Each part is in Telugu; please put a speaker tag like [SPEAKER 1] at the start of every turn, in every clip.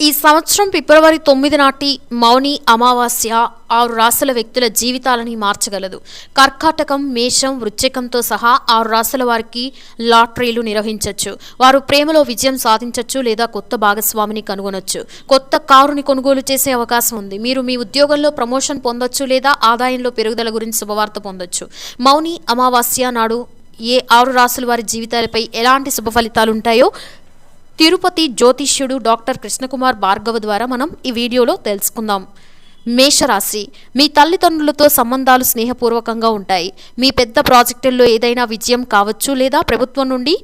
[SPEAKER 1] ఈ సంవత్సరం ఫిబ్రవరి తొమ్మిది నాటి మౌని అమావాస్య ఆరు రాసుల వ్యక్తుల జీవితాలని మార్చగలదు. కర్కాటకం మేషం వృశ్చికంతో సహా ఆరు రాసుల వారికి లాటరీలు నిర్వహించవచ్చు వారు ప్రేమలో విజయం సాధించవచ్చు లేదా కొత్త భాగస్వామిని కనుగొనొచ్చు. కొత్త కారుని కొనుగోలు చేసే అవకాశం ఉంది. మీరు మీ ఉద్యోగంలో ప్రమోషన్ పొందొచ్చు లేదా ఆదాయంలో పెరుగుదల గురించి శుభవార్త పొందొచ్చు. మౌని అమావాస్య నాడు ఏ ఆరు రాసుల వారి జీవితాలపై ఎలాంటి శుభ ఫలితాలు ఉంటాయో తిరుపతి జ్యోతిష్యుడు డాక్టర్ కృష్ణకుమార్ భార్గవ ద్వారా మనం ఈ వీడియోలో తెలుసుకుందాం. మేషరాశి మీ తల్లిదండ్రులతో సంబంధాలు స్నేహపూర్వకంగా ఉంటాయి. మీ పెద్ద ప్రాజెక్టుల్లో ఏదైనా విజయం కావచ్చు లేదా ప్రభుత్వం నుండి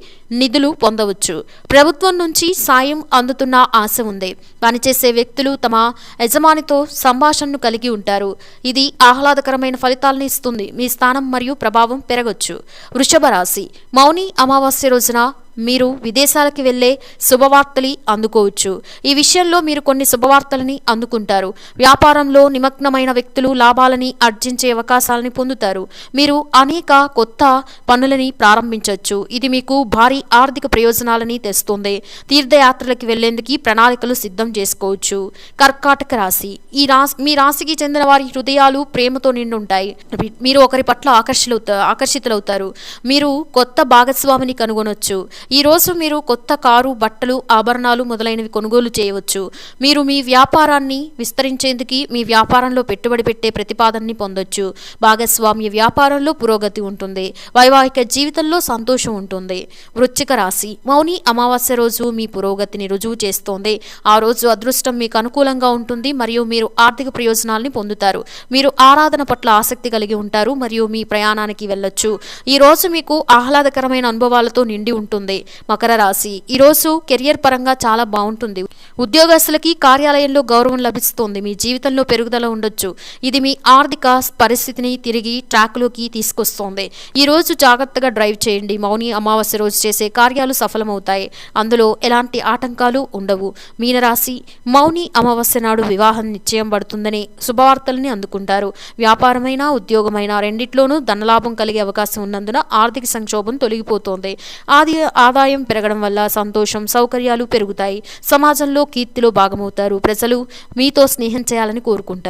[SPEAKER 1] నిధులు పొందవచ్చు. ప్రభుత్వం నుంచి సాయం అందుతున్న ఆశ ఉంది. పనిచేసే వ్యక్తులు తమ యజమానితో సంభాషణను కలిగి ఉంటారు. ఇది ఆహ్లాదకరమైన ఫలితాలను ఇస్తుంది. మీ స్థానం మరియు ప్రభావం పెరగచ్చు. వృషభ రాశి మౌని అమావాస్య రోజున మీరు విదేశాలకు వెళ్ళే శుభవార్తలు అందుకోవచ్చు. ఈ విషయంలో మీరు కొన్ని శుభవార్తలని అందుకుంటారు. వ్యాపారంలో నిమగ్నమైన వ్యక్తులు లాభాలని ఆర్జించే అవకాశాలని పొందుతారు. మీరు అనేక కొత్త పనులని ప్రారంభించవచ్చు ఇది మీకు భారీ ఆర్థిక ప్రయోజనాలని తెస్తుంది. తీర్థయాత్రలకు వెళ్ళేందుకు ప్రణాళికలు సిద్ధం చేసుకోవచ్చు. కర్కాటక రాశి. ఈ రాశి మీ రాశికి చెందిన వారి హృదయాలు ప్రేమతో నిండుంటాయి. మీరు ఒకరి పట్ల ఆకర్షితులవుతారు ఆకర్షితులవుతారు. మీరు కొత్త భాగస్వామిని కనుగొనొచ్చు. ఈ రోజు మీరు కొత్త కారు బట్టలు ఆభరణాలు మొదలైనవి కొనుగోలు చేయవచ్చు. మీరు మీ వ్యాపారాన్ని విస్తరించేందుకు మీ వ్యాపారంలో పెట్టుబడి పెట్టే ప్రతిపాదనని పొందొచ్చు. భాగస్వామ్య వ్యాపారంలో పురోగతి ఉంటుంది. వైవాహిక జీవితంలో సంతోషం ఉంటుంది. వృశ్చిక రాశి మౌని అమావాస్య రోజు మీ పురోగతిని రుజువు చేస్తోంది. ఆ రోజు అదృష్టం మీకు అనుకూలంగా ఉంటుంది మరియు మీరు ఆర్థిక ప్రయోజనాల్ని పొందుతారు. మీరు ఆరాధన పట్ల ఆసక్తి కలిగి ఉంటారు మరియు మీ ప్రయాణానికి వెళ్ళొచ్చు. ఈ రోజు మీకు ఆహ్లాదకరమైన అనుభవాలతో నిండి ఉంటుంది. మకర రాశి. ఈరోజు కెరియర్ పరంగా చాలా బాగుంటుంది. ఉద్యోగస్తులకి కార్యాలయంలో గౌరవం లభిస్తుంది. మీ జీవితంలో పెరుగుదల ఉండొచ్చు. ఇది మీ ఆర్థిక పరిస్థితిని తిరిగి ట్రాక్లోకి తీసుకొస్తోంది. ఈ రోజు జాగ్రత్తగా డ్రైవ్ చేయండి. మౌని అమావాస్య రోజు చేసే కార్యాలు సఫలమవుతాయి. అందులో ఎలాంటి ఆటంకాలు ఉండవు. మీనరాశి మౌని అమావాస్య నాడు వివాహం నిశ్చయం పడుతుందని శుభవార్తల్ని అందుకుంటారు. వ్యాపారమైన ఉద్యోగమైన రెండిట్లోనూ ధనలాభం కలిగే అవకాశం ఉన్నందున ఆర్థిక సంక్షోభం తొలగిపోతోంది. ఆది ఆదాయం పెరగడం వల్ల సంతోషం సౌకర్యాలు పెరుగుతాయి. సమాజంలో కీర్తిలో భాగమవుతారు. ప్రజలు మీతో స్నేహం చేయాలని కోరుకుంటారు.